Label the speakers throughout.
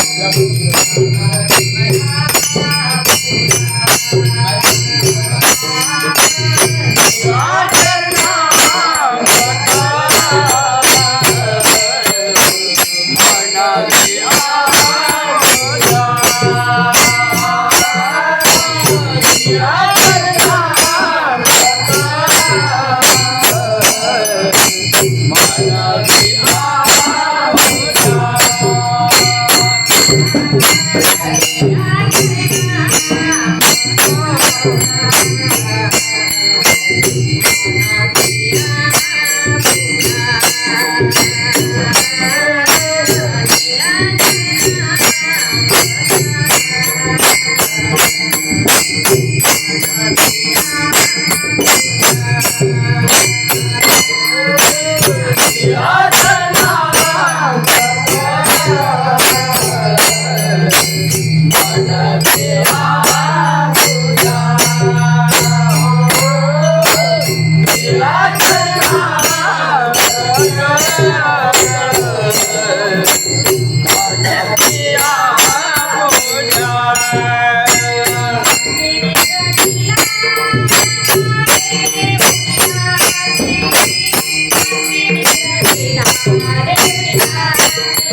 Speaker 1: Thank you.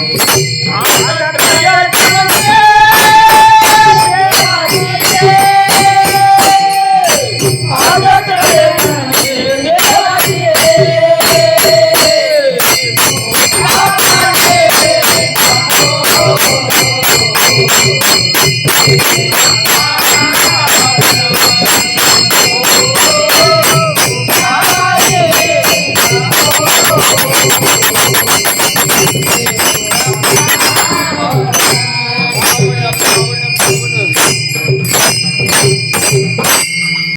Speaker 2: Ah